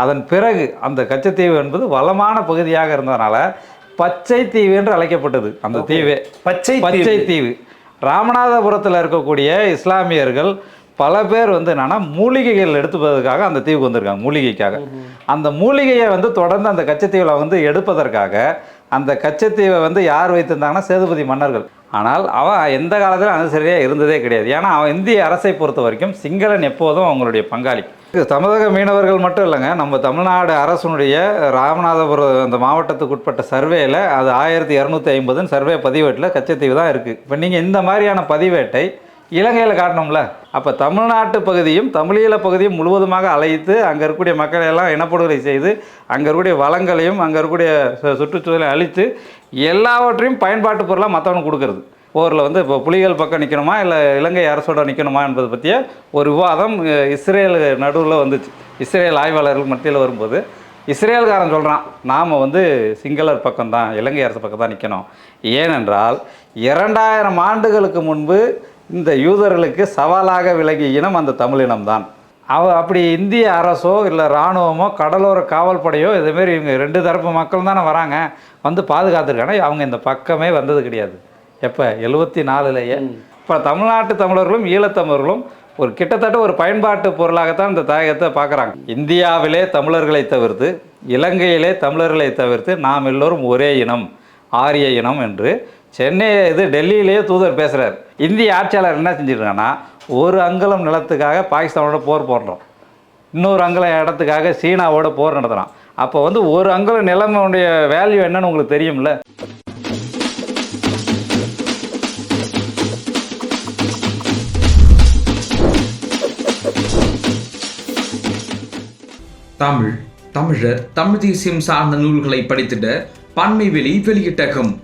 அதன் பிறகு அந்த கச்சத்தீவு என்பது வளமான பகுதியாக இருந்ததுனால பச்சை தீவு என்று அழைக்கப்பட்டது. அந்த தீவே பச்சை பச்சை தீவு. ராமநாதபுரத்தில் இருக்கக்கூடிய இஸ்லாமியர்கள் பல பேர் வந்து என்னன்னா மூலிகைகள் எடுத்துப்பதற்காக அந்த தீவுக்கு வந்திருக்காங்க மூலிகைக்காக. அந்த மூலிகையை வந்து தொடர்ந்து அந்த கச்சத்தீவில் வந்து எடுப்பதற்காக அந்த கச்சத்தீவை வந்து யார் வைத்திருந்தாங்கன்னா சேதுபதி மன்னர்கள். ஆனால் அவன் எந்த காலத்திலும் அனுசரியாக இருந்ததே கிடையாது. ஏன்னா அவன் இந்திய அரசை பொறுத்த வரைக்கும் சிங்களன் எப்போதும் அவங்களுடைய பங்காளி. தமிழக மீனவர்கள் மட்டும் இல்லைங்க. நம்ம தமிழ்நாடு அரசனுடைய ராமநாதபுரம் அந்த மாவட்டத்துக்கு உட்பட்ட சர்வேல அது ஆயிரத்தி இரநூத்தி ஐம்பதுன்னு சர்வே பதிவேட்டில் கச்சத்தீவு தான் இருக்குது இப்போ நீங்கள் இந்த மாதிரியான பதிவேட்டை இலங்கையில் காட்டணும்ல. அப்போ தமிழ்நாட்டு பகுதியும் தமிழீழ பகுதியும் முழுவதுமாக அழைத்து அங்கே இருக்கக்கூடிய மக்களை எல்லாம் இனப்படுகொலை செய்து அங்கே இருக்கக்கூடிய வளங்களையும் அங்கே இருக்கக்கூடிய சு- அழித்து எல்லாவற்றையும் பயன்பாட்டு பொருளாக மற்றவனுக்கு கொடுக்கறது. போரில் வந்து இப்போ புலிகள் பக்கம் நிற்கணுமா இல்லை இலங்கை அரசோட நிற்கணுமா என்பது பற்றிய ஒரு விவாதம் இஸ்ரேல் நடுவில் வந்துச்சு. இஸ்ரேல் ஆய்வாளர்கள் மத்தியில் வரும்போது இஸ்ரேல்காரன் சொல்கிறான் நாம் வந்து சிங்களர் பக்கம்தான் இலங்கை அரசு பக்கம் தான் நிற்கணும் ஏனென்றால் இரண்டாயிரம் ஆண்டுகளுக்கு முன்பு இந்த யூதர்களுக்கு சவாலாக விலகிய இனம் அந்த தமிழினம்தான் அவ அப்படி இந்திய அரசோ இல்லை இராணுவமோ கடலோர காவல்படையோ இதுமாரி இவங்க ரெண்டு தரப்பு மக்கள் தானே வராங்க வந்து பாதுகாத்துருக்காங்க. அவங்க இந்த பக்கமே வந்தது கிடையாது. எப்போ? எழுபத்தி நாலுலேயே இப்போ தமிழ்நாட்டு தமிழர்களும் ஈழத்தமிழர்களும் ஒரு கிட்டத்தட்ட ஒரு பயன்பாட்டு பொருளாகத்தான் இந்த தாயகத்தை பார்க்குறாங்க. இந்தியாவிலே தமிழர்களை தவிர்த்து இலங்கையிலே தமிழர்களை தவிர்த்து நாம் எல்லோரும் ஒரே இனம் ஆரிய இனம் என்று சென்னை இது டெல்லியிலேயே தூதர் பேசுகிறார் இந்திய ஆட்சியாளர் என்ன செஞ்சிருக்காங்கன்னா ஒரு அங்குலம் நிலத்துக்காக பாகிஸ்தானோட போர் போடுறோம். இன்னொரு அங்குலம் இடத்துக்காக சீனாவோட போர் நடத்துகிறான் அப்போ வந்து ஒரு அங்குலம் நிலமுடைய வேல்யூ என்னன்னு உங்களுக்கு தெரியும்ல? தமிழ் தமிழர் தமிழ் தேசியம் சார்ந்த நூல்களை படித்திட பன்மை வெளி வெளியிட்டகம்.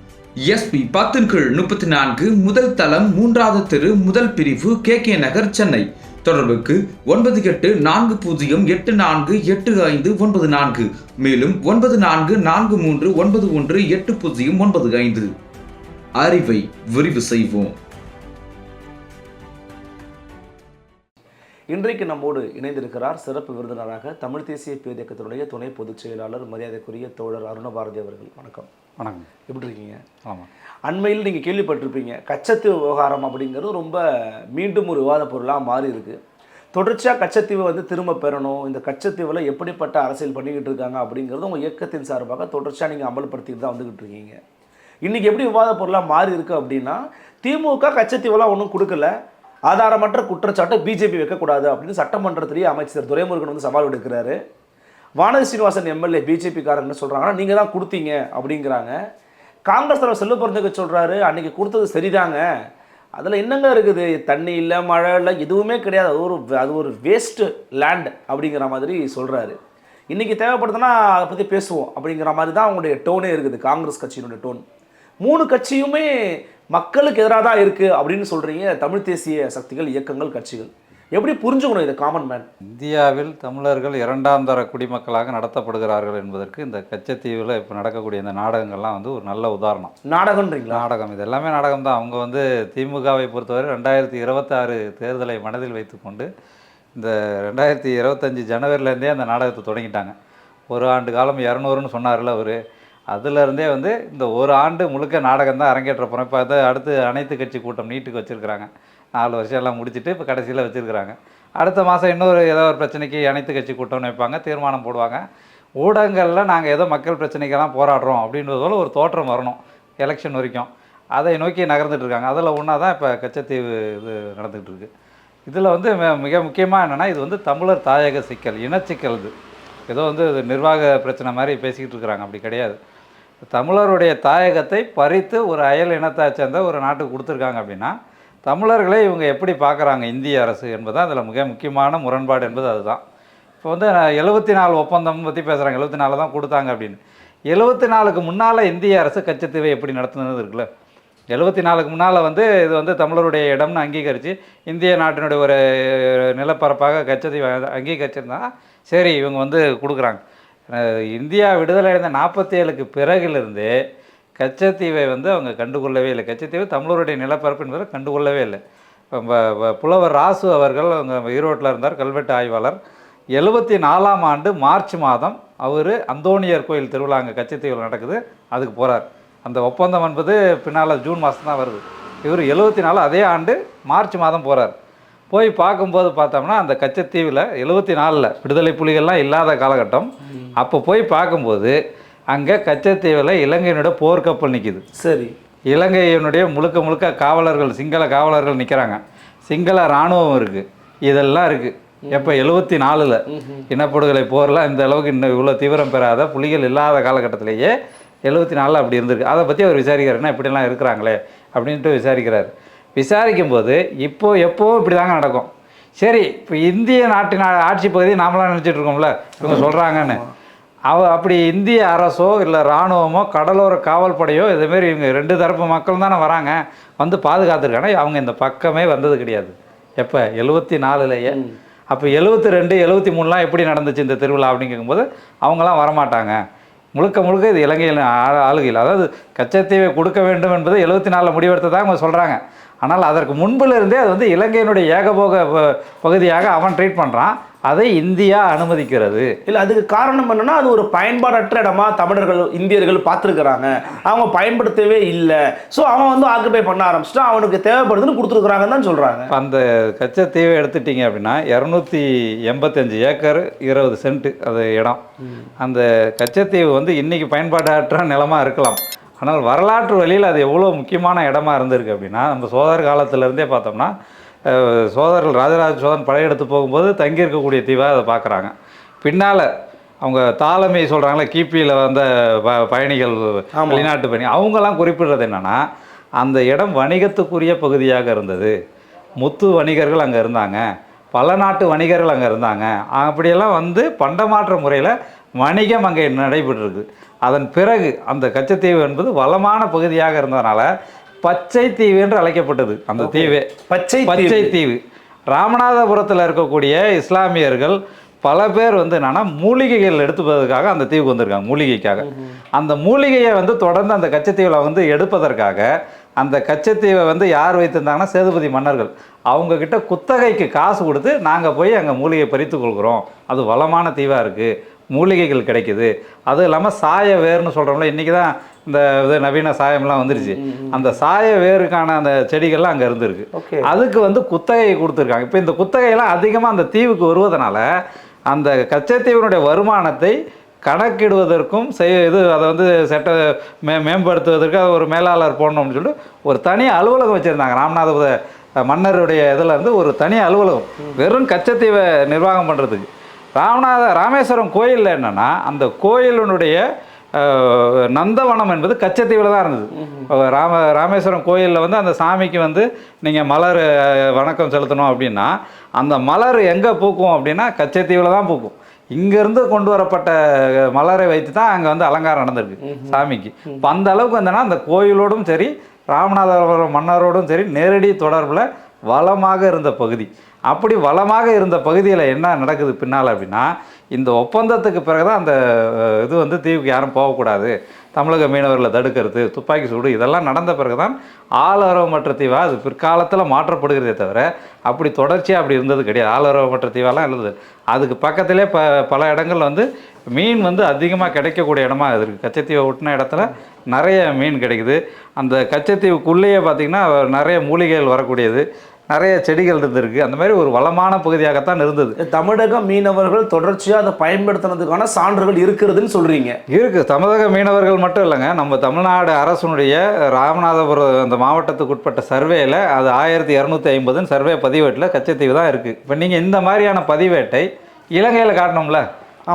எஸ்பி பத்தின் கீழ் முப்பத்தி நான்கு முதல் தளம் மூன்றாவது தெரு முதல் பிரிவு கே கே நகர் சென்னை. தொடர்புக்கு ஒன்பது எட்டு நான்கு பூஜ்ஜியம் எட்டு நான்கு எட்டு ஐந்து ஒன்பது நான்கு. மேலும் ஒன்பது நான்கு நான்கு மூன்று ஒன்பது ஒன்று எட்டு பூஜ்ஜியம் ஒன்பது ஐந்து. அறிவை விரிவு செய்வோம். இன்றைக்கு நம்மோடு இணைந்திருக்கிறார் சிறப்பு விருந்தினராக தமிழ் தேசிய பேரியக்கத்தினுடைய துணை பொதுச் செயலாளர் மரியாதைக்குரிய தோழர் அருணபாரதி அவர்கள். வணக்கம். வணக்கம். எப்படி இருக்கீங்க? ஆமாம். அண்மையில் நீங்கள் கேள்விப்பட்டிருப்பீங்க கச்சத்தீவு விவகாரம் அப்படிங்கிறது ரொம்ப மீண்டும் ஒரு விவாத பொருளாக மாறி இருக்கு. தொடர்ச்சியாக கச்சத்தீவை வந்து திரும்ப பெறணும் இந்த கச்சத்தீவில் எப்படிப்பட்ட அரசியல் பண்ணிக்கிட்டு இருக்காங்க அப்படிங்கிறது உங்கள் இயக்கத்தின் சார்பாக தொடர்ச்சியாக நீங்கள் அமல்படுத்திட்டு தான் வந்துக்கிட்டு இருக்கீங்க. இன்றைக்கி எப்படி விவாத பொருளாக மாறி இருக்கு அப்படின்னா திமுக கச்சத்தீவெல்லாம் ஒன்றும் கொடுக்கல ஆதாரமற்ற குற்றச்சாட்டை பிஜேபி வைக்கக்கூடாது அப்படின்னு சட்டமன்றத்திலேயே அமைச்சர் துரைமுருகன் வந்து சவால் விடுக்கிறாரு. வானதி சீனிவாசன் எம்எல்ஏ பிஜேபிக்காரங்க என்ன சொல்கிறாங்கன்னா நீங்கள் தான் கொடுத்தீங்க அப்படிங்கிறாங்க. காங்கிரஸ் தலைவர் செல்வ பிறந்தக்கு சொல்கிறாரு அன்றைக்கி கொடுத்தது சரிதாங்க. அதில் என்னங்க இருக்குது? தண்ணி இல்லை மழை இல்லை எதுவுமே கிடையாது. அது ஒரு அது ஒரு வேஸ்ட்டு லேண்ட் அப்படிங்கிற மாதிரி சொல்கிறாரு இன்றைக்கி தேவைப்படுதுன்னா அதை பற்றி பேசுவோம் அப்படிங்கிற மாதிரி தான் அவங்களுடைய டோனே இருக்குது காங்கிரஸ் கட்சியினுடைய டோன் மூணு கட்சியுமே மக்களுக்கு எதிராக தான் இருக்குது அப்படின்னு சொல்கிறீங்க தமிழ் தேசிய சக்திகள் இயக்கங்கள் கட்சிகள். எப்படி புரிஞ்சுக்கணும் இதை காமன் மேன் இந்தியாவில் தமிழர்கள் இரண்டாம் தர குடிமக்களாக நடத்தப்படுகிறார்கள் என்பதற்கு இந்த கச்சத்தீவில் இப்போ நடக்கக்கூடிய இந்த நாடகங்கள்லாம் வந்து ஒரு நல்ல உதாரணம். நாடகன்றீங்களா நாடகம். இது எல்லாமே நாடகம் தான். அவங்க வந்து திமுகவை பொறுத்தவரை ரெண்டாயிரத்தி இருபத்தாறு தேர்தலை மனதில் வைத்துக்கொண்டு இந்த ரெண்டாயிரத்தி இருபத்தஞ்சி ஜனவரிலேருந்தே அந்த நாடகத்தை தொடங்கிட்டாங்க. ஒரு ஆண்டு காலம் இரநூறுன்னு சொன்னார்ல அவர். அதுலேருந்தே வந்து இந்த ஒரு ஆண்டு முழுக்க நாடகம் தான் அரங்கேற்ற போகிறோம் இப்போ அதை அடுத்து அனைத்து கட்சி கூட்டம் நீட்டுக்கு வச்சுருக்குறாங்க. நாலு வருஷம் எல்லாம் முடிச்சுட்டு இப்போ கடைசியில் வச்சுருக்குறாங்க. அடுத்த மாதம் இன்னொரு ஏதோ ஒரு பிரச்சனைக்கு அனைத்து கட்சி கூட்டம்னு வைப்பாங்க தீர்மானம் போடுவாங்க. ஊடகங்களில் நாங்கள் ஏதோ மக்கள் பிரச்சனைக்கெல்லாம் போராடுறோம் அப்படின்றது ஒரு தோற்றம் வரணும் எலெக்ஷன் வரைக்கும். அதை நோக்கி நகர்ந்துட்டு இருக்காங்க. அதில் ஒன்றா தான் இப்போ கச்சத்தீவு இது நடந்துகிட்ருக்கு இதில் வந்து மிக முக்கியமாக என்னென்னா இது வந்து தமிழர் தாயக சிக்கல் இனச்சிக்கல் இது. ஏதோ வந்து நிர்வாக பிரச்சனை மாதிரி பேசிக்கிட்டு இருக்கிறாங்க. அப்படி கிடையாது. தமிழருடைய தாயகத்தை பறித்து ஒரு அயல் இனத்தை சேர்ந்த ஒரு நாட்டுக்கு கொடுத்துருக்காங்க அப்படின்னா தமிழர்களை இவங்க எப்படி பார்க்குறாங்க? இந்திய அரசு என்பது அதில் மிக முக்கியமான முரண்பாடு என்பது அதுதான். இப்போ வந்து எழுபத்தி நாலு ஒப்பந்தம் பற்றி பேசுகிறாங்க எழுபத்தி நாலு தான் கொடுத்தாங்க அப்படின்னு. எழுபத்தி நாலுக்கு முன்னால் இந்திய அரசு கச்சத்தீவை எப்படி நடத்துனது இருக்குல்ல? எழுபத்தி நாலுக்கு முன்னால் வந்து இது வந்து தமிழருடைய இடம்னு அங்கீகரித்து இந்திய நாட்டினுடைய ஒரு நிலப்பரப்பாக கச்சத்தீவை அங்கீகரிச்சிருந்தா சரி இவங்க வந்து கொடுக்குறாங்க. இந்தியா விடுதலை அடைந்த நாற்பத்தி ஏழுக்கு பிறகிலிருந்தே கச்சத்தீவை வந்து அவங்க கண்டுகொள்ளவே இல்லை. கச்சத்தீவு தமிழருடைய நிலப்பரப்பு என்பதை கண்டுகொள்ளவே இல்லை. புலவர் ராசு அவர்கள் அவங்க ஈரோட்டில் இருந்தார் கல்வெட்டு ஆய்வாளர். எழுபத்தி நாலாம் ஆண்டு மார்ச் மாதம் அவர் அந்தோணியர் கோயில் திருவிழா அங்கே கச்சத்தீவில் நடக்குது அதுக்கு போகிறார் அந்த ஒப்பந்தம் என்பது பின்னால் ஜூன் மாதம் தான் வருது. இவர் எழுபத்தி நாலு அதே ஆண்டு மார்ச் மாதம் போகிறார் போய் பார்க்கும்போது பார்த்தோம்னா அந்த கச்சத்தீவில் எழுபத்தி நாலில் விடுதலை புலிகள்லாம் இல்லாத காலகட்டம். அப்போ போய் பார்க்கும்போது அங்கே கச்சத்தீவில் இலங்கையினோட போர்க்கப்பல் நிற்கிது சரி. இலங்கையினுடைய முழுக்க முழுக்க காவலர்கள் சிங்கள காவலர்கள் நிற்கிறாங்க சிங்கள இராணுவம் இருக்குது இதெல்லாம் இருக்குது எப்போ எழுபத்தி நாலில் இனப்படுகொலை போர்லாம் இந்த அளவுக்கு இன்னும் இவ்வளோ தீவிரம் பெறாத புலிகள் இல்லாத காலகட்டத்திலேயே எழுபத்தி நாலில் அப்படி இருந்திருக்கு. அதை பற்றி அவர் விசாரிக்கிறார். என்ன இப்படிலாம் இருக்கிறாங்களே அப்படின்ட்டு விசாரிக்கிறார். விசாரிக்கும்போது இப்போ எப்போவும் இப்படி தாங்க நடக்கும். சரி இப்போ இந்திய நாட்டின் ஆட்சி பகுதி நாமளாம் நினச்சிட்டு இருக்கோம்ல இவங்க சொல்கிறாங்கன்னு அவ அப்படி இந்திய அரசோ இல்லை இராணுவமோ கடலோர காவல்படையோ இதுமாரி இவங்க ரெண்டு தரப்பு மக்கள் தானே வராங்க வந்து பாதுகாத்துருக்காங்க. அவங்க இந்த பக்கமே வந்தது கிடையாது. எப்போ? எழுபத்தி நாலுலையே அப்போ எழுபத்தி ரெண்டு எழுபத்தி மூணுலாம் எப்படி நடந்துச்சு இந்த திருவிழா அப்படின்னு கேட்கும்போது அவங்களாம் வரமாட்டாங்க. முழுக்க முழுக்க இது இலங்கையில் ஆளுகையில். அதாவது கச்சத்தீவை கொடுக்க வேண்டும் என்பது எழுபத்தி நாலில் முடிவெடுத்ததாக அவங்க சொல்கிறாங்க ஆனால் அதற்கு முன்புல இருந்தே அது வந்து இலங்கையினுடைய ஏகபோக பகுதியாக அவன் ட்ரீட் பண்ணுறான் அதை இந்தியா அனுமதிக்கிறது. இல்லை அதுக்கு காரணம் என்னன்னா அது ஒரு பயன்பாடற்ற இடமா தமிழர்கள் இந்தியர்கள் பார்த்துருக்குறாங்க. அவங்க பயன்படுத்தவே இல்லை. ஸோ அவன் வந்து ஆக்குபை பண்ண ஆரம்பிச்சிட்டான். அவனுக்கு தேவைப்படுதுன்னு கொடுத்துருக்குறாங்கன்னு தான் சொல்கிறாங்க அந்த கச்சத்தீவை எடுத்துட்டீங்க அப்படின்னா இரநூத்தி எண்பத்தஞ்சு ஏக்கர் இருபது சென்ட் அது இடம். அந்த கச்சத்தீவு வந்து இன்னைக்கு பயன்பாடற்ற நிலமா இருக்கலாம். ஆனால் வரலாற்று வழியில் அது எவ்வளோ முக்கியமான இடமா இருந்திருக்கு அப்படின்னா நம்ம சோதர் காலத்திலேருந்தே பார்த்தோம்னா சோதர்கள் ராஜராஜ சோழன் படையெடுத்து போகும்போது தங்கியிருக்கக்கூடிய தீவாக அதை பார்க்குறாங்க. பின்னால் அவங்க தாளமை சொல்கிறாங்களே கிபியில் வந்த ப பயணிகள். வெளிநாட்டு பயணி அவங்கெல்லாம் குறிப்பிடுறது என்னென்னா அந்த இடம் வணிகத்துக்குரிய பகுதியாக இருந்தது. முத்து வணிகர்கள் அங்கே இருந்தாங்க. பல நாட்டு வணிகர்கள் அங்கே இருந்தாங்க. அப்படியெல்லாம் வந்து பண்டமாற்ற முறையில் வணிகம் அங்கே நடைபெற்றிருக்கு. அதன் பிறகு அந்த கச்சத்தீவு என்பது வளமான பகுதியாக இருந்ததுனால பச்சை தீவு என்று அழைக்கப்பட்டது. அந்த தீவே பச்சை பச்சை தீவு. ராமநாதபுரத்தில் இருக்கக்கூடிய இஸ்லாமியர்கள் பல பேர் வந்து என்னன்னா மூலிகைகள் எடுத்துப்பதற்காக அந்த தீவுக்கு வந்திருக்காங்க மூலிகைக்காக. அந்த மூலிகையை வந்து தொடர்ந்து அந்த கச்சத்தீவில் வந்து எடுப்பதற்காக அந்த கச்சத்தீவை வந்து யார் வைத்திருந்தாங்கன்னா சேதுபதி மன்னர்கள். அவங்க கிட்ட குத்தகைக்கு காசு கொடுத்து நாங்கள் போய் அங்கே மூலிகை பறித்து கொள்கிறோம். அது வளமான தீவாக இருக்குது மூலிகைகள் கிடைக்குது. அதுவும் இல்லாமல் சாய வேர்னு சொல்கிறோம்ல இன்றைக்கி தான் இந்த இது நவீன சாயம்லாம் வந்துருச்சு. அந்த சாய வேருக்கான அந்த செடிகள்லாம் அங்கே இருந்திருக்கு. அதுக்கு வந்து குத்தகை கொடுத்துருக்காங்க. இப்போ இந்த குத்தகையெல்லாம் அதிகமாக அந்த தீவுக்கு வருவதனால அந்த கச்சத்தீவினுடைய வருமானத்தை கணக்கிடுவதற்கும் செய் இது அதை வந்து செட்ட மே மேம்படுத்துவதற்கு அது ஒரு மேலாளர் போடணும்னு சொல்லிட்டு ஒரு தனி அலுவலகம் வச்சுருந்தாங்க. ராமநாதபுர மன்னருடைய இதில் இருந்து ஒரு தனி அலுவலகம். வெறும் கச்சத்தீவை நிர்வாகம் பண்ணுறதுக்கு ராமநாத ராமேஸ்வரம் கோயிலில் என்னென்னா அந்த கோயிலினுடைய நந்தவனம் என்பது கச்சத்தீவில் தான் இருந்தது. ராம ராமேஸ்வரம் கோயிலில் வந்து அந்த சாமிக்கு வந்து நீங்கள் மலர் வணக்கம் செலுத்தணும் அப்படின்னா அந்த மலர் எங்கே பூக்கும் அப்படின்னா கச்சத்தீவில் தான் பூக்கும். இங்கேருந்து கொண்டு வரப்பட்ட மலரை வைத்து தான் அங்கே வந்து அலங்காரம் நடந்திருக்கு சாமிக்கு. இப்போ அந்த அளவுக்கு வந்தோன்னா அந்த கோயிலோடும் சரி ராமநாதபுரம் மன்னரோடும் சரி நேரடி தொடர்பில் வளமாக இருந்த பகுதி. அப்படி வளமாக இருந்த பகுதியில் என்ன நடக்குது பின்னால் அப்படின்னா இந்த ஒப்பந்தத்துக்கு பிறகு தான் அந்த இது வந்து தீவுக்கு யாரும் போகக்கூடாது. தமிழக மீனவர்களை தடுக்கிறது துப்பாக்கி சூடு இதெல்லாம் நடந்த பிறகு தான் ஆளரவமற்ற தீவா அது பிற்காலத்தில் மாற்றப்படுகிறதே தவிர அப்படி தொடர்ச்சியாக அப்படி இருந்தது கிடையாது. ஆளரவமற்ற தீவாலாம் இருந்தது. அதுக்கு பக்கத்திலே ப பல இடங்கள் வந்து மீன் வந்து அதிகமாக கிடைக்கக்கூடிய இடமா இருக்குது கச்சத்தீவை ஒட்டின இடத்துல நிறைய மீன் கிடைக்குது. அந்த கச்சத்தீவுக்குள்ளேயே பார்த்திங்கன்னா நிறைய மூலிகைகள் வரக்கூடியது. நிறைய செடிகள் இருந்திருக்கு. அந்த மாதிரி ஒரு வளமான பகுதியாகத்தான் இருந்தது. தமிழக மீனவர்கள் தொடர்ச்சியாக அதை பயன்படுத்தினதுக்கான சான்றுகள் இருக்கிறதுன்னு சொல்றீங்க. இருக்கு. தமிழக மீனவர்கள் மட்டும் இல்லைங்க. நம்ம தமிழ்நாடு அரசுனுடைய ராமநாதபுரம் அந்த மாவட்டத்துக்கு உட்பட்ட சர்வேல அது ஆயிரத்தி இரநூத்தி ஐம்பதுன்னு சர்வே பதிவேட்டில் கச்சத்தீவு தான் இருக்குது இப்போ நீங்கள் இந்த மாதிரியான பதிவேட்டை இலங்கையில் காட்டணும்ல?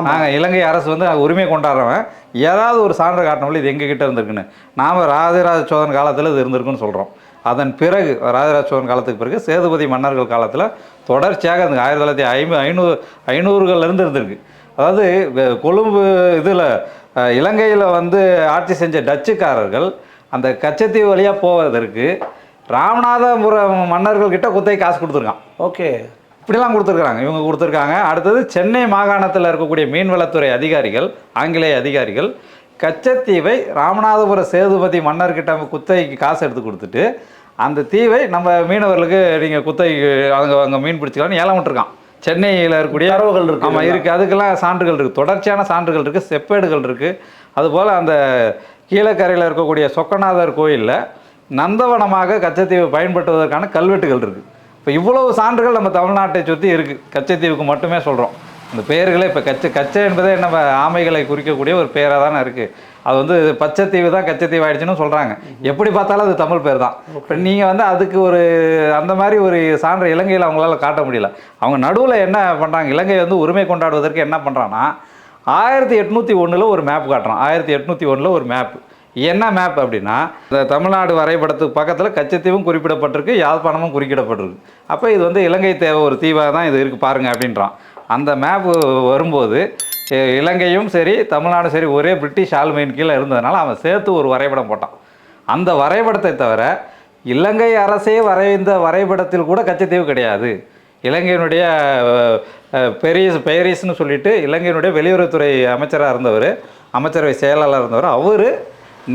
நாங்கள் இலங்கை அரசு வந்து உரிமை கொண்டாடுறவன். ஏதாவது ஒரு சான்று காட்டணும்ல? இது எங்கள் கிட்ட இருந்திருக்குன்னு. நாம் ராஜராஜ சோழன் காலத்தில் இது இருந்திருக்குன்னு சொல்கிறோம் அதன் பிறகு ராஜராஜ சோழன் காலத்துக்கு பிறகு சேதுபதி மன்னர்கள் காலத்தில் தொடர்ச்சியாக அந்த ஆயிரத்தி தொள்ளாயிரத்தி ஐம்பது ஐநூறு ஐநூறுகள்லேருந்து இருந்திருக்கு. அதாவது கொழும்பு இதில் இலங்கையில் வந்து ஆட்சி செஞ்ச டச்சுக்காரர்கள் அந்த கச்சத்தீவு வழியாக போவதற்கு ராமநாதபுரம் மன்னர்கள் கிட்ட குத்தகை காசு கொடுத்துருக்கான். ஓகே. இப்படிலாம் கொடுத்துருக்காங்க. இவங்க கொடுத்துருக்காங்க. அடுத்தது சென்னை மாகாணத்தில் இருக்கக்கூடிய மீன்வளத்துறை அதிகாரிகள் ஆங்கிலேய அதிகாரிகள் கச்சத்தீவை ராமநாதபுர சேதுபதி மன்னர்கிட்ட குத்தகைக்கு காசு எடுத்து கொடுத்துட்டு அந்த தீவை நம்ம மீனவர்களுக்கு நீங்கள் குத்தகைக்கு அவங்க அங்கே மீன் பிடிச்சிக்கலாம்னு ஏலம் விட்டுருக்கான். சென்னையில் இருக்கக்கூடிய தரவுகள் இருக்கு ஆமாம் இருக்குது அதுக்கெல்லாம் சான்றுகள் இருக்குது தொடர்ச்சியான சான்றுகள் இருக்குது செப்பேடுகள் இருக்குது அதுபோல் அந்த கீழக்கரையில் இருக்கக்கூடிய சொக்கநாதர் கோயிலில் நந்தவனமாக கச்சத்தீவு பயன்படுத்துவதற்கான கல்வெட்டுகள் இருக்குது இப்போ இவ்வளவு சான்றுகள் நம்ம தமிழ்நாட்டை சுற்றி இருக்குது கச்சத்தீவுக்கு மட்டுமே சொல்கிறோம் இந்த பெயர்களே இப்போ கச்சை கச்சை என்பதே நம்ம ஆமைகளை குறிக்கக்கூடிய ஒரு பெயராக தானே இருக்குது அது வந்து பச்சைத்தீவு தான் கச்சத்தீவு ஆயிடுச்சுன்னு சொல்கிறாங்க எப்படி பார்த்தாலும் அது தமிழ் பேர் தான். இப்போ நீங்கள் வந்து அதுக்கு ஒரு அந்த மாதிரி ஒரு சான்று இலங்கையில் அவங்களால காட்ட முடியல. அவங்க நடுவில் என்ன பண்ணுறாங்க இலங்கை வந்து உரிமை கொண்டாடுவதற்கு என்ன பண்ணுறான்னா ஆயிரத்தி எட்நூற்றி ஒன்றில் ஒரு மேப் காட்டுறான். ஆயிரத்தி எட்நூற்றி ஒன்றில் ஒரு மேப் என்ன மேப் அப்படின்னா இந்த தமிழ்நாடு வரைபடத்துக்கு பக்கத்தில் கச்சத்தீவும் குறிப்பிடப்பட்டிருக்கு யாழ்ப்பாணமும் குறிப்பிடப்பட்டிருக்கு அப்போ இது வந்து இலங்கை தேவை ஒரு தீவாக தான் இது இருக்குது பாருங்க அப்படின்றான். அந்த மேப் வரும்போது இலங்கையும் சரி தமிழ்நாடும் சரி ஒரே பிரிட்டிஷ் ஆளுமையின் கீழே இருந்ததுனால அவன் சேர்த்து ஒரு வரைபடம் போட்டான். அந்த வரைபடத்தை தவிர இலங்கை அரசே வரைந்த வரைபடத்தில் கூட கச்சத்தீவு கிடையாது. இலங்கையினுடைய பெரிஸ் பெயரிஸ்னு சொல்லிட்டு இலங்கையினுடைய வெளியுறவுத்துறை அமைச்சராக இருந்தவர் அமைச்சரவை செயலாளர் இருந்தவர் அவர்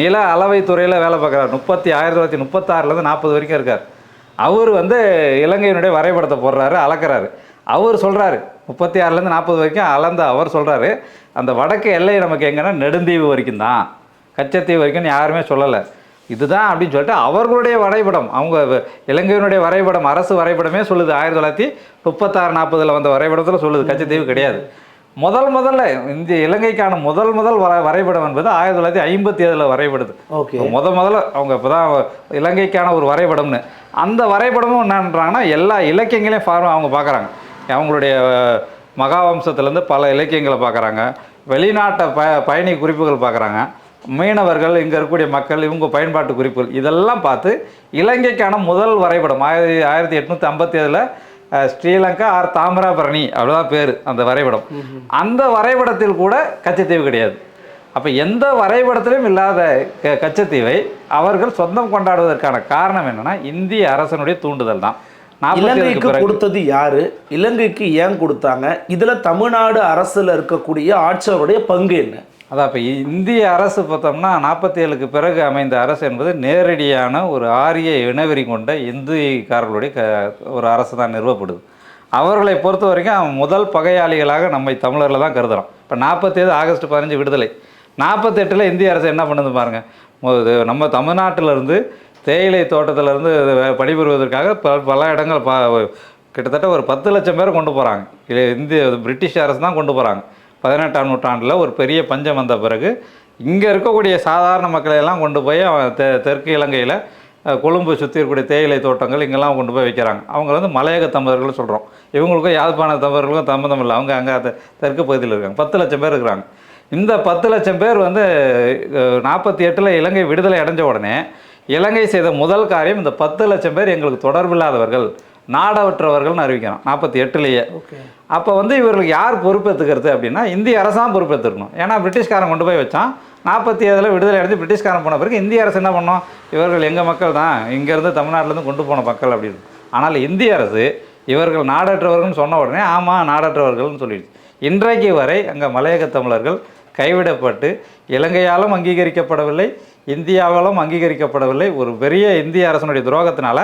நில அளவை துறையில் வேலை பார்க்குறாரு. முப்பத்தி ஆயிரத்தி தொள்ளாயிரத்தி முப்பத்தாறுலேருந்து நாற்பது வரைக்கும் இருக்கார். அவர் வந்து இலங்கையினுடைய வரைபடத்தை போடுறாரு அளக்கிறாரு. அவர் சொல்கிறாரு முப்பத்தி ஆறுலேருந்து நாற்பது வரைக்கும் அளந்த அவர் சொல்கிறாரு அந்த வடக்கு எல்லை நமக்கு எங்கன்னா நெடுந்தீவு வரைக்கும் தான். கச்சத்தீவு வரைக்கும் யாருமே சொல்லலை. இதுதான் அப்படின்னு சொல்லிட்டு அவர்களுடைய வரைபடம் அவங்க இலங்கையினுடைய வரைபடம் அரசு வரைபடமே சொல்லுது. ஆயிரத்தி தொள்ளாயிரத்தி முப்பத்தாறு நாற்பதில் வந்த வரைபடத்தில் சொல்லுது. கச்சத்தீவு கிடையாது. முதல் முதல்ல இந்திய இலங்கைக்கான முதல் முதல் வர வரைபடம் என்பது ஆயிரத்தி தொள்ளாயிரத்தி ஐம்பத்தி ஏழில் வரைபடுது. ஓகே. முத முதல்ல அவங்க இப்போ தான் இலங்கைக்கான ஒரு வரைபடம்னு. அந்த வரைபடமும் என்னன்றாங்கன்னா எல்லா இலக்கியங்களையும் ஃபார்ம் அவங்க பார்க்குறாங்க. அவங்களுடைய மகாவம்சத்துலேருந்து பல இலக்கியங்களை பார்க்குறாங்க. வெளிநாட்டை ப பயணி குறிப்புகள் பார்க்குறாங்க. மீனவர்கள் இங்கே இருக்கக்கூடிய மக்கள் இவங்க பயன்பாட்டு குறிப்புகள் இதெல்லாம் பார்த்து இலங்கைக்கான முதல் வரைபடம் ஆயிரத்தி ஆயிரத்தி எட்நூற்றி ஐம்பத்தி ஏழில் ஸ்ரீலங்கா ஆர் தாமிராபரணி அப்படிதான் பேர் அந்த வரைபடம். அந்த வரைபடத்தில் கூட கச்சத்தீவு கிடையாது. அப்போ எந்த வரைபடத்திலும் இல்லாத க கச்சத்தீவை அவர்கள் சொந்தம் கொண்டாடுவதற்கான காரணம் என்னன்னா இந்திய அரசனுடைய தூண்டுதல் தான். 47 க்கு இலங்கைக்கு கொடுத்தது யாரு? இலங்கைக்கு ஏன் கொடுத்தாங்க? இதுல தமிழ்நாடு அரசுல இருக்கக்கூடிய ஆட்சியருடைய பங்கு என்ன? அதான் இப்போ இந்திய அரசு பார்த்தோம்னா நாற்பத்தி ஏழுக்கு பிறகு அமைந்த அரசு என்பது நேரடியான ஒரு ஆரிய இனவெறி கொண்ட இந்துக்காரர்களுடைய க ஒரு அரசு தான் நிறுவப்படுது. அவர்களை பொறுத்த வரைக்கும் முதல் பகையாளிகளாக நம்மை தமிழர்ல தான் கருதுகிறோம் இப்போ நாற்பத்தேழு ஆகஸ்ட் பதினஞ்சு விடுதலை. நாற்பத்தெட்டில் இந்திய அரசு என்ன பண்ணுது பாருங்க. மு- இது நம்ம தமிழ்நாட்டில் இருந்து தேயிலை தோட்டத்திலேருந்து பணிபுரிவதற்காக ப பல இடங்கள் பா கிட்டத்தட்ட ஒரு பத்து லட்சம் பேர் கொண்டு போகிறாங்க இல்லை இந்திய பிரிட்டிஷ் அரசு தான் கொண்டு போகிறாங்க பதினெட்டாம் நூற்றாண்டில் ஒரு பெரிய பஞ்சம் வந்த பிறகு இங்கே இருக்கக்கூடிய சாதாரண மக்களை எல்லாம் கொண்டு போய் அவன் தெ தெற்கு இலங்கையில் கொழும்பு சுற்றி இருக்கக்கூடிய தேயிலை தோட்டங்கள் இங்கெல்லாம் கொண்டு போய் வைக்கிறாங்க. அவங்க வந்து மலையக தமிழர்கள் சொல்கிறோம் இவங்களுக்கும் யாழ்ப்பாண தமிழர்களுக்கும் சம்மந்தம் இல்லை. அவங்க அங்கே தெற்கு பகுதியில் இருக்காங்க. பத்து லட்சம் பேர் இருக்கிறாங்க. இந்த பத்து லட்சம் பேர் வந்து நாற்பத்தி எட்டில் இலங்கை விடுதலை அடைஞ்ச உடனே இலங்கை செய்த முதல் காரியம் இந்த பத்து லட்சம் பேர் எங்களுக்கு தொடர்பில்லாதவர்கள் நாடவற்றவர்கள்னு அறிவிக்கிறோம் நாற்பத்தி எட்டுலேயே ஓகே. அப்போ வந்து இவர்களுக்கு யார் பொறுப்பேற்றுக்கிறது அப்படின்னா இந்திய அரசு தான் பொறுப்பேற்றுக்கணும் ஏன்னா பிரிட்டிஷ்காரன் கொண்டு போய் வச்சான். நாற்பத்தி ஏழில் விடுதலை அடைஞ்சு பிரிட்டிஷ்காரன் போன பிறகு இந்திய அரசு என்ன பண்ணோம்? இவர்கள் எங்கள் மக்கள் தான். இங்கேருந்து தமிழ்நாட்டிலேருந்து கொண்டு போன மக்கள் அப்படின்னு ஆனால் இந்திய அரசு இவர்கள் நாடற்றவர்கள்னு சொன்ன உடனே ஆமாம் நாடற்றவர்கள்னு சொல்லிடுச்சு. இன்றைக்கு வரை அங்கே மலையக தமிழர்கள் கைவிடப்பட்டு இலங்கையாலும் அங்கீகரிக்கப்படவில்லை. இந்தியாவிலும் அங்கீகரிக்கப்படவில்லை. ஒரு பெரிய இந்திய அரசனுடைய துரோகத்தினால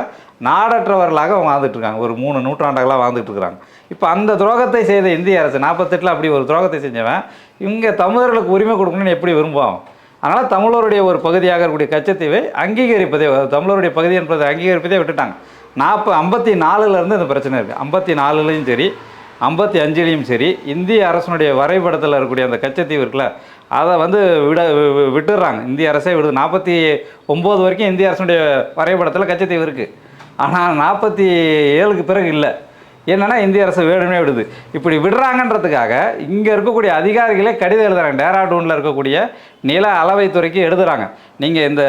நாடற்றவர்களாக வாழ்ந்துட்டு இருக்காங்க. ஒரு மூணு நூற்றாண்டுகளாக வாழ்ந்துட்டு இருக்கிறாங்க இப்போ அந்த துரோகத்தை செய்த இந்திய அரசு நாற்பத்தெட்டில் அப்படி ஒரு துரோகத்தை செஞ்சவன் இங்கே தமிழர்களுக்கு உரிமை கொடுக்கணும்னு எப்படி விரும்புவோம் அதனால் தமிழருடைய ஒரு பகுதியாக இருக்கக்கூடிய கச்சத்தீவை அங்கீகரிப்பதே தமிழருடைய பகுதி என்பதை அங்கீகரிப்பதே விட்டுட்டாங்க. நாற்பது ஐம்பத்தி நாலுலேருந்து இந்த பிரச்சனை இருக்குது ஐம்பத்தி நாலுலேயும் சரி ஐம்பத்தி அஞ்சுலேயும் சரி இந்திய அரசனுடைய வரைபடத்தில் இருக்கக்கூடிய அந்த கச்சத்தீவு இருக்குல்ல அதை வந்து விட வி- விட்டுடுறாங்க. இந்திய அரசே விடுது. நாற்பத்தி ஒம்பது வரைக்கும் இந்திய அரசனுடைய வரைபடத்தில் கச்சத்தீவு இருக்குது ஆனால் நாற்பத்தி ஏழுக்கு பிறகு இல்லை. என்னென்னா இந்திய அரசு வேணுமே விடுது. இப்படி விடுறாங்கன்றதுக்காக இங்கே இருக்கக்கூடிய அதிகாரிகளே கடிதம் எழுதுறாங்க. டேராடூனில் இருக்கக்கூடிய நில அளவைத்துறைக்கு எழுதுகிறாங்க நீங்கள் இந்த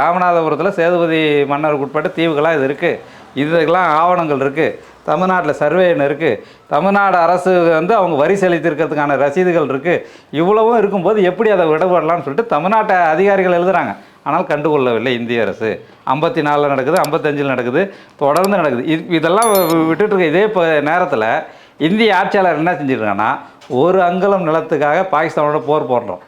ராமநாதபுரத்தில் சேதுபதி மன்னருக்கு உட்பட்ட தீவுகளாக இது இருக்குது இதுக்கெல்லாம் ஆவணங்கள் இருக்குது தமிழ்நாட்டில் சர்வேன்னு இருக்குது தமிழ்நாடு அரசு வந்து அவங்க வரி செலுத்திருக்கிறதுக்கான ரசீதுகள் இருக்குது இவ்வளவும் இருக்கும்போது எப்படி அதை விடப்படலாம்னு சொல்லிட்டு தமிழ்நாட்டு அதிகாரிகள் எழுதுகிறாங்க ஆனால் கண்டுகொள்ளவில்லை இந்திய அரசு. ஐம்பத்தி நாலில் நடக்குது ஐம்பத்தஞ்சில் நடக்குது தொடர்ந்து நடக்குது. இது இதெல்லாம் விட்டுட்டு இருக்க இதே இப்போ நேரத்தில் இந்திய ஆட்சியாளர் என்ன செஞ்சுருக்காங்கன்னா ஒரு அங்குலம் நிலத்துக்காக பாகிஸ்தானோட போர் போடுறோம்.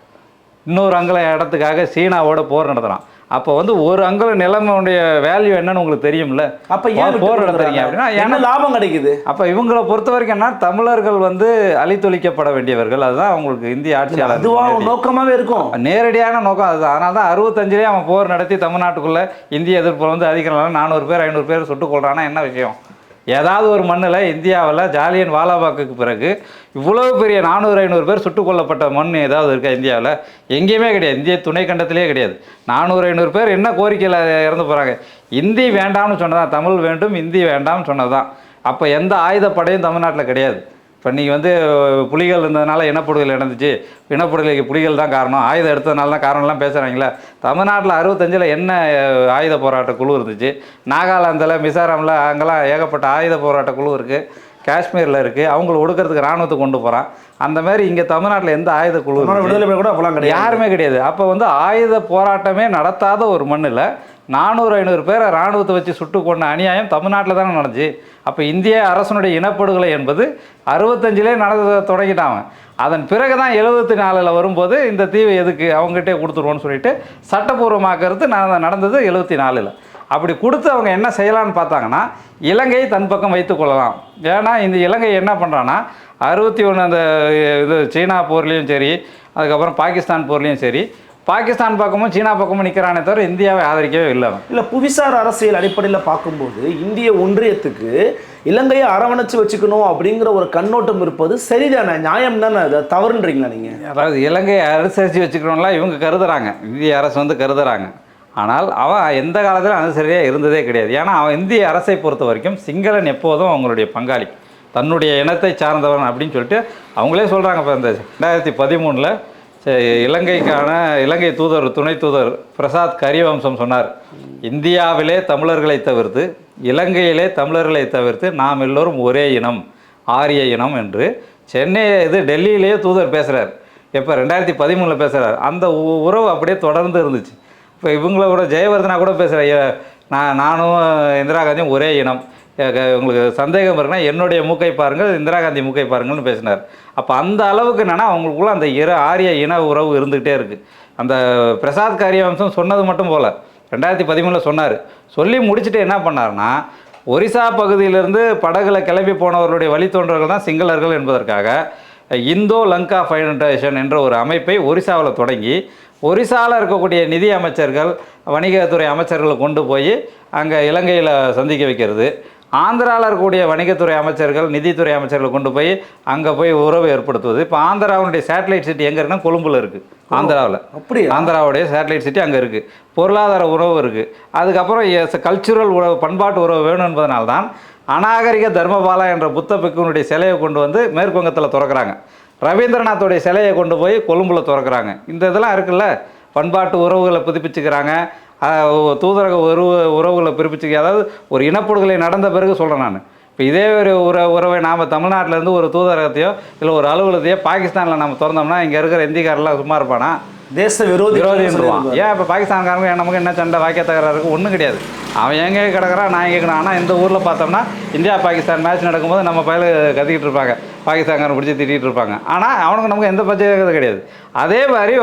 இன்னொரு அங்குல இடத்துக்காக சீனாவோட போர் நடத்துகிறான் அப்போ வந்து ஒரு அங்குல நிலைமையுடைய வேல்யூ என்னன்னு உங்களுக்கு தெரியும்ல? அப்ப ஏன் போர்? நடத்துறீங்க அப்படின்னா என்ன லாபம் கிடைக்குது? அப்போ இவங்களை பொறுத்த வரைக்கும் என்ன தமிழர்கள் வந்து அழித்தொழிக்கப்பட வேண்டியவர்கள். அதுதான் அவங்களுக்கு இந்திய ஆட்சியாளர் அதுவா நோக்கமாவே இருக்கும். நேரடியான நோக்கம் அது அதனால தான் அறுபத்தஞ்சிலே அவன் போர் நடத்தி தமிழ்நாட்டுக்குள்ள இந்திய எதிர்ப்பு வந்து அதிகம் நானூறு பேர் ஐநூறு பேர் சுட்டுக் கொள்றான்னா என்ன விஷயம்? ஏதாவது ஒரு மண்ணில் இந்தியாவில் ஜாலியன் வாலாபாக்குக்கு பிறகு இவ்வளவு பெரிய நானூறு ஐநூறு பேர் சுட்டுக் கொல்லப்பட்ட மண் ஏதாவது இருக்கா இந்தியாவில்? எங்கேயுமே கிடையாது. இந்திய துணை கண்டத்திலே கிடையாது. நானூறு ஐநூறு பேர் என்ன கோரிக்கையில் இறந்து போகிறாங்க இந்தி வேண்டாம்னு சொன்னதான் தமிழ் வேண்டும் இந்தி வேண்டாம்னு சொன்னதான் அப்போ எந்த ஆயுதப்படையும் தமிழ்நாட்டில் கிடையாது. இப்போ நீங்கள் வந்து புலிகள் இருந்ததுனால இனப்படுகொலை நடந்துச்சு. இனப்படுகொலைக்கு புலிகள் தான் காரணம். ஆயுதம் எடுத்ததுனால தான் காரணம்லாம் பேசுகிறாங்களே தமிழ்நாட்டில் அறுபத்தஞ்சில் என்ன ஆயுத போராட்ட குழு இருந்துச்சு? நாகாலாந்தில் மிசோரமில் அங்கெல்லாம் ஏகப்பட்ட ஆயுத போராட்ட குழு இருக்குது காஷ்மீரில் இருக்குது அவங்கள ஒடுக்கிறதுக்கு ராணுவத்தை கொண்டு போகிறான் அந்த மாதிரி இங்கே தமிழ்நாட்டில் எந்த ஆயுத குழு? விடுதலை கூட அப்பெல்லாம் கிடையாது. யாருமே கிடையாது. அப்போ வந்து ஆயுத போராட்டமே நடத்தாத ஒரு மண்ணில் நானூறு ஐநூறு பேரை இராணுவத்தை வச்சு சுட்டு கொண்ட அநியாயம் தமிழ்நாட்டில் தானே நடந்துச்சு. அப்போ இந்திய அரசனுடைய இனப்படுகொலை என்பது அறுபத்தஞ்சிலே நடந்த தொடங்கிட்டாங்க அதன் பிறகு தான் எழுபத்தி நாலில் வரும்போது இந்த தீவு எதுக்கு அவங்ககிட்டே கொடுத்துருவோன்னு சொல்லிட்டு சட்டப்பூர்வமாக்கிறது நட- நடந்தது எழுபத்தி நாலில் அப்படி கொடுத்து அவங்க என்ன செய்யலாம்னு பார்த்தாங்கன்னா இலங்கை தன் பக்கம் வைத்துக் கொள்ளலாம். ஏன்னா இந்த இலங்கை என்ன பண்ணுறான்னா அறுபத்தி ஒன்று அந்த இது சீனா போர்லேயும் சரி அதுக்கப்புறம் பாகிஸ்தான் போர்லேயும் சரி பாகிஸ்தான் பக்கமும் சீனா பக்கமும் நிற்கிறானே தவிர இந்தியாவை ஆதரிக்கவே இல்லை இல்ல புவிசார் அரசியல் அடிப்படையில் பார்க்கும்போது இந்திய ஒன்றியத்துக்கு இலங்கையை அரவணைச்சு வச்சுக்கணும் அப்படிங்கிற ஒரு கண்ணோட்டம் இருப்பது சரிதானே? நியாயம் தானே? அது தவறுன்றீங்களா நீங்க? அதாவது இலங்கையை அனுசரித்து வச்சுக்கணும்லாம் இவங்க கருதுறாங்க. இந்திய அரசு வந்து கருதுறாங்க. ஆனால் அவன் எந்த காலத்தில் அனுசரியாக இருந்ததே கிடையாது. ஏன்னா அவன் இந்திய அரசை பொறுத்த வரைக்கும் சிங்களன் எப்போதும் அவங்களுடைய பங்காளி. தன்னுடைய இனத்தை சார்ந்தவன் அப்படின்னு சொல்லிட்டு அவங்களே சொல்கிறாங்க இப்போ இந்த ரெண்டாயிரத்தி பதிமூணில் இலங்கைக்கான இலங்கை தூதர் துணை தூதர் பிரசாத் கரியவம்சம் சொன்னார். இந்தியாவிலே தமிழர்களை தவிர்த்து இலங்கையிலே தமிழர்களை தவிர்த்து நாம் எல்லோரும் ஒரே இனம் ஆரிய இனம் என்று சென்னை இது டெல்லியிலேயே தூதர் பேசுகிறார் எப்போ? ரெண்டாயிரத்தி பதிமூணில் பேசுகிறார் அந்த உறவு அப்படியே தொடர்ந்து இருந்துச்சு. இப்போ இவங்கள கூட ஜெயவர்தனா கூட பேசுகிறார் நான் நானும் இந்திரா காந்தியும் ஒரே இனம். உங்களுக்கு சந்தேகம் இருக்குன்னா என்னுடைய மூக்கை பாருங்கள் இந்திரா காந்தி மூக்கை பாருங்கள்னு பேசினார். அப்போ அந்த அளவுக்கு என்னென்னா அவங்களுக்குள்ள அந்த இர ஆரிய இன உறவு இருந்துகிட்டே இருக்குது அந்த பிரசாத் காரியவம்சம் சொன்னது மட்டும் போல ரெண்டாயிரத்தி பதிமூணில் சொன்னார். சொல்லி முடிச்சுட்டு என்ன பண்ணாருன்னா ஒரிசா பகுதியிலிருந்து படகுல கிளம்பி போனவர்களுடைய வழித்தோன்றர்கள் தான் சிங்களர்கள் என்பதற்காக இந்தோ லங்கா ஃபவுண்டேஷன் என்ற ஒரு அமைப்பை ஒரிசாவில் தொடங்கி ஒரிசாவில் இருக்கக்கூடிய நிதி அமைச்சர்கள் வணிகத்துறை அமைச்சர்களை கொண்டு போய் அங்கே இலங்கையில் சந்திக்க வைக்கிறது. ஆந்திராவில் இருக்கக்கூடிய வணிகத்துறை அமைச்சர்கள் நிதித்துறை அமைச்சர்களை கொண்டு போய் அங்கே போய் உறவு ஏற்படுத்துவது. இப்போ ஆந்திராவுடைய சேட்டலைட் சிட்டி எங்கே இருக்குன்னா கொழும்புல இருக்குது ஆந்திராவில். அப்படியா? ஆந்திராவுடைய சேட்டலைட் சிட்டி அங்கே இருக்குது பொருளாதார உறவு இருக்குது அதுக்கப்புறம் கல்ச்சுரல் உறவு பண்பாட்டு உறவு வேணும் என்பதனால்தான் அநாகரிக தர்மபாலா என்ற புத்த பிக்குனுடைய சிலையை கொண்டு வந்து மேற்குவங்கத்தில் திறக்கிறாங்க. ரவீந்திரநாத்துடைய சிலையை கொண்டு போய் கொழும்புல திறக்கிறாங்க. இந்த இதெல்லாம் இருக்குல்ல? பண்பாட்டு உறவுகளை புதுப்பிச்சுக்கிறாங்க. தூதரக உறவு உறவுகளை புதுப்பிச்சுக்க அதாவது ஒரு இனப்படுகொலை நடந்த பிறகு சொல்கிறேன் நான். இப்போ இதே ஒரு உற உறவை நாம் தமிழ்நாட்டிலேருந்து ஒரு தூதரகத்தையோ இல்லை ஒரு அலுவலகத்தையோ பாகிஸ்தானில் நம்ம திறந்தோம்னா இங்கே இருக்கிற இந்திக்காரெல்லாம் சும்மா இருப்பானா? தேச விரோதி விரோதின்றான் ஏன் இப்போ பாகிஸ்தான்காரங்க நமக்கு என்ன சண்டை வாக்கிய தகராறு இருக்கு ஒன்றும் கிடையாது. அவன் எங்கே கிடக்குறான் நான் கேட்கணும் ஆனால் இந்த ஊரில் பார்த்தோம்னா இந்தியா பாகிஸ்தான் மேட்ச் நடக்கும்போது நம்ம பயில கத்திக்கிட்டு இருப்பாங்க. பாகிஸ்தான்காரன் பிடிச்சி திட்டிகிட்டு இருப்பாங்க. ஆனால் அவனுக்கு நமக்கு எந்த பிரச்சனையும் கிடையாது. அதே மாதிரி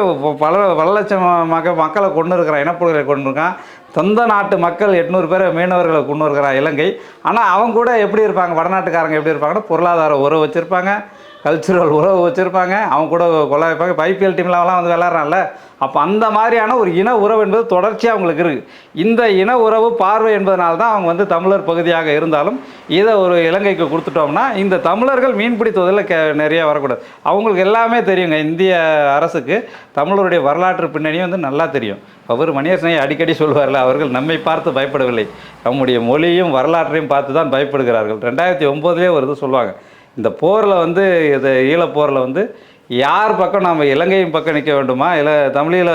பல பல லட்சம் மக்கள் மக்களை கொண்டு இருக்கிறான் இனப்புகளை கொண்டு இருக்கான். சொந்த நாட்டு மக்கள் எட்நூறு பேரை மீனவர்களை கொண்டு இருக்கிறான் இலங்கை. ஆனால் அவங்க கூட எப்படி இருப்பாங்க? வடநாட்டுக்காரங்க எப்படி இருப்பாங்கன்னா பொருளாதார உறவு வச்சுருப்பாங்க. கல்ச்சுரல் உறவு வச்சுருப்பாங்க. அவங்க கூட கொலை வைப்பாங்க. ஐபிஎல் டீம்லலாம் வந்து விளாட்றான்ல அப்போ அந்த மாதிரியான ஒரு இன உறவு என்பது தொடர்ச்சியாக அவங்களுக்கு இருக்குது இந்த இன உறவு பார்வை என்பதனால தான் அவங்க வந்து தமிழர் பகுதியாக இருந்தாலும் இதை ஒரு இலங்கைக்கு கொடுத்துட்டோம்னா இந்த தமிழர்கள் மீன்பிடி தொழிலில் கே நிறைய வரக்கூடாது. அவங்களுக்கு எல்லாமே தெரியுங்க. இந்திய அரசுக்கு தமிழருடைய வரலாற்று பின்னணியும் வந்து நல்லா தெரியும். அவர் மணியரசனை அடிக்கடி சொல்வார்ல அவர்கள் நம்மை பார்த்து பயப்படவில்லை. நம்முடைய மொழியும் வரலாற்றையும் பார்த்து தான் பயப்படுகிறார்கள். ரெண்டாயிரத்தி ஒம்போதுலேயே ஒரு இது சொல்லுவாங்க. இந்த போரில் வந்து இது ஈழப்போரில் வந்து யார் பக்கம் நாம் இலங்கையின் பக்கம் நிற்க வேண்டுமா? இல்லை தமிழீழ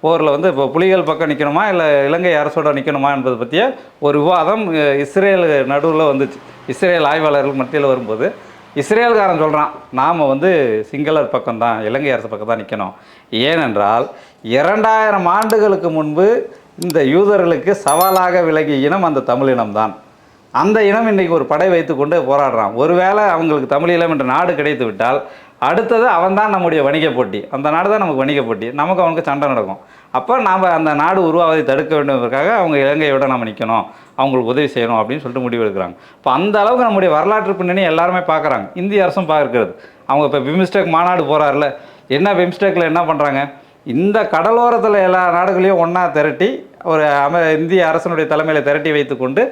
போரில் வந்து இப்போ புலிகள் பக்கம் நிற்கணுமா இல்லை இலங்கை அரசோட நிற்கணுமா என்பதை பற்றிய ஒரு விவாதம் இஸ்ரேல் நடுவில் வந்துச்சு. இஸ்ரேல் ஆய்வாளர்கள் மத்தியில் வரும்போது இஸ்ரேல்காரன் சொல்கிறான் நாம் வந்து சிங்களர் பக்கம்தான் இலங்கை அரசு பக்கம் தான் நிற்கணும் ஏனென்றால் இரண்டாயிரம் ஆண்டுகளுக்கு முன்பு இந்த யூதர்களுக்கு சவாலாக விலகிய இனம் அந்த தமிழினம் தான் அந்த இனம் இன்றைக்கு ஒரு படை வைத்துக்கொண்டு போராடுறான். ஒருவேளை அவங்களுக்கு தமிழ் இளம் என்ற நாடு கிடைத்து விட்டால் அடுத்தது அவன் தான் நம்முடைய வணிக போட்டி. அந்த நாடு தான் நமக்கு வணிக போட்டி. நமக்கு அவனுக்கு சண்டை நடக்கும். அப்போ நாம் அந்த நாடு உருவாவதை தடுக்க வேண்டுவதற்காக அவங்க இலங்கையோட நம்ம நிற்கணும் அவங்களுக்கு உதவி செய்யணும் அப்படின்னு சொல்லிட்டு முடிவு எடுக்கிறாங்க இப்போ அந்த அளவுக்கு நம்முடைய வரலாற்று பின்னணி எல்லாருமே பார்க்குறாங்க. இந்திய அரசும் பார்க்கிறது. அவங்க இப்போ பிம்ஸ்டெக் மாநாடு போகிறாருல என்ன பிம்ஸ்டெக்கில் என்ன பண்ணுறாங்க இந்த கடலோரத்தில் எல்லா நாடுகளையும் ஒன்றா திரட்டி ஒரு அம இந்திய அரசனுடைய தலைமையில் திரட்டி வைத்துக்கொண்டு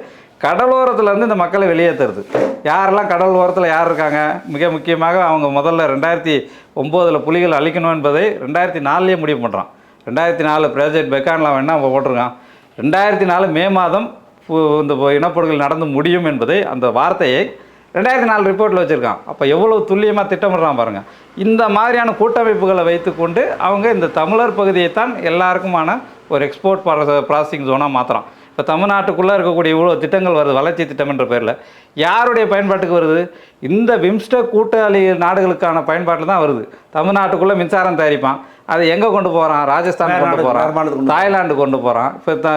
கடலோரத்துலேருந்து இந்த மக்களை வெளியேற்றுறது யாரெல்லாம் கடல் ஓரத்தில் யார் இருக்காங்க? மிக முக்கியமாக அவங்க முதல்ல ரெண்டாயிரத்தி ஒம்போதில் புலிகள் அழிக்கணும் என்பதை ரெண்டாயிரத்தி நாலுலேயே முடிவு பண்ணுறான் ரெண்டாயிரத்தி நாலு ப்ராஜெக்ட் பெக்கான்லாம் வேணால் அவன் போட்டிருக்கான். ரெண்டாயிரத்தி நாலு மே மாதம் பு- இந்த இனப்படுகொலை நடந்து முடியும் என்பதை அந்த வார்த்தையை ரெண்டாயிரத்தி நாலு ரிப்போர்ட்டில் வச்சுருக்கான். அப்போ எவ்வளோ துல்லியமாக திட்டமிடுறான் பாருங்கள் இந்த மாதிரியான கூட்டமைப்புகளை வைத்துக்கொண்டு அவங்க இந்த தமிழர் பகுதியை தான் எல்லாருக்குமான ஒரு எக்ஸ்போர்ட் ப்ராசஸிங் ஜோனாக மாற்றுறான் இப்போ தமிழ்நாட்டுக்குள்ளே இருக்கக்கூடிய இவ்வளோ திட்டங்கள் வருது வளர்ச்சி திட்டம் என்ற பேரில். யாருடைய பயன்பாட்டுக்கு வருது? இந்த பிம்ஸ்டெக் கூட்டாளி நாடுகளுக்கான பயன்பாட்டில் தான் வருது. தமிழ்நாட்டுக்குள்ளே மின்சாரம் தயாரிப்பான். அதை எங்கே கொண்டு போகிறான் ராஜஸ்தான் கொண்டு போகிறான் மாநிலத்துக்கு கொண்டு தாய்லாந்து கொண்டு போகிறான் இப்போ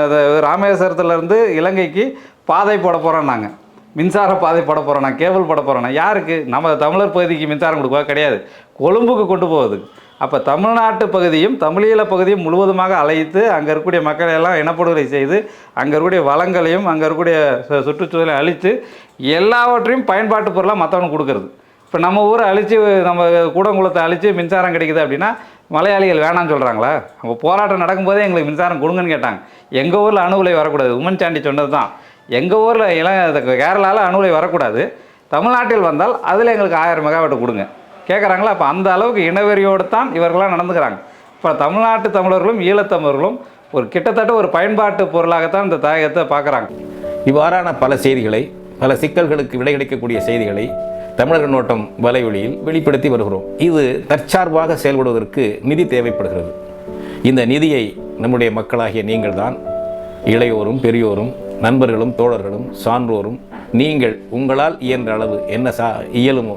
ராமேஸ்வரத்துலேருந்து இலங்கைக்கு பாதை போட போகிறோம் நாங்கள் மின்சார பாதை போட போகிறோம் நான் கேபிள் போட போகிறோம் யாருக்கு? நம்ம தமிழர் பகுதிக்கு மின்சாரம் கொடுக்கவா? கிடையாது. கொழும்புக்கு கொண்டு போகுது. அப்போ தமிழ்நாட்டு பகுதியும் தமிழீழ பகுதியும் முழுவதுமாக அழைத்து அங்கே இருக்கக்கூடிய மக்களை எல்லாம் இனப்படுகொலை செய்து அங்கே இருக்கக்கூடிய வளங்களையும் அங்கே இருக்கக்கூடிய சு- அழித்து எல்லாவற்றையும் பயன்பாட்டு பொருளாக மற்றவனுக்கு கொடுக்கறது. இப்போ நம்ம ஊரை அழித்து நம்ம கூடங்குளத்தை அழித்து மின்சாரம் கிடைக்குது அப்படின்னா மலையாளிகள் வேணாம்னு சொல்கிறாங்களா அவங்க போராட்டம் நடக்கும்போதே எங்களுக்கு மின்சாரம் கொடுங்கன்னு கேட்டாங்க. எங்கள் ஊரில் அணு உலை வரக்கூடாது. உமன் சாண்டி சொன்னது தான் எங்கள் ஊரில் இள கேரளாவில் அணு உலை வரக்கூடாது. தமிழ்நாட்டில் வந்தால் அதில் எங்களுக்கு ஆயிரம் மெகாவாட் கொடுங்க. கேட்குறாங்களா அப்போ அந்த அளவுக்கு இனவெறியோடு தான் இவர்களாம் நடந்துக்கிறாங்க. இப்போ தமிழ்நாட்டு தமிழர்களும் ஈழத்தமிழர்களும் ஒரு கிட்டத்தட்ட ஒரு பயன்பாட்டு பொருளாகத்தான் இந்த தாயகத்தை பார்க்குறாங்க. இவ்வாறான பல செய்திகளை பல சிக்கல்களுக்கு விடை கிடைக்கக்கூடிய செய்திகளை தமிழர் நோட்டம் வலைவழியில் வெளிப்படுத்தி வருகிறோம். இது தற்சார்பாக செயல்படுவதற்கு நிதி தேவைப்படுகிறது. இந்த நிதியை நம்முடைய மக்களாகிய நீங்கள்தான் இளையோரும் பெரியோரும் நண்பர்களும் தோழர்களும் சான்றோரும் நீங்கள் உங்களால் இயன்ற அளவு என்ன சா இயலுமோ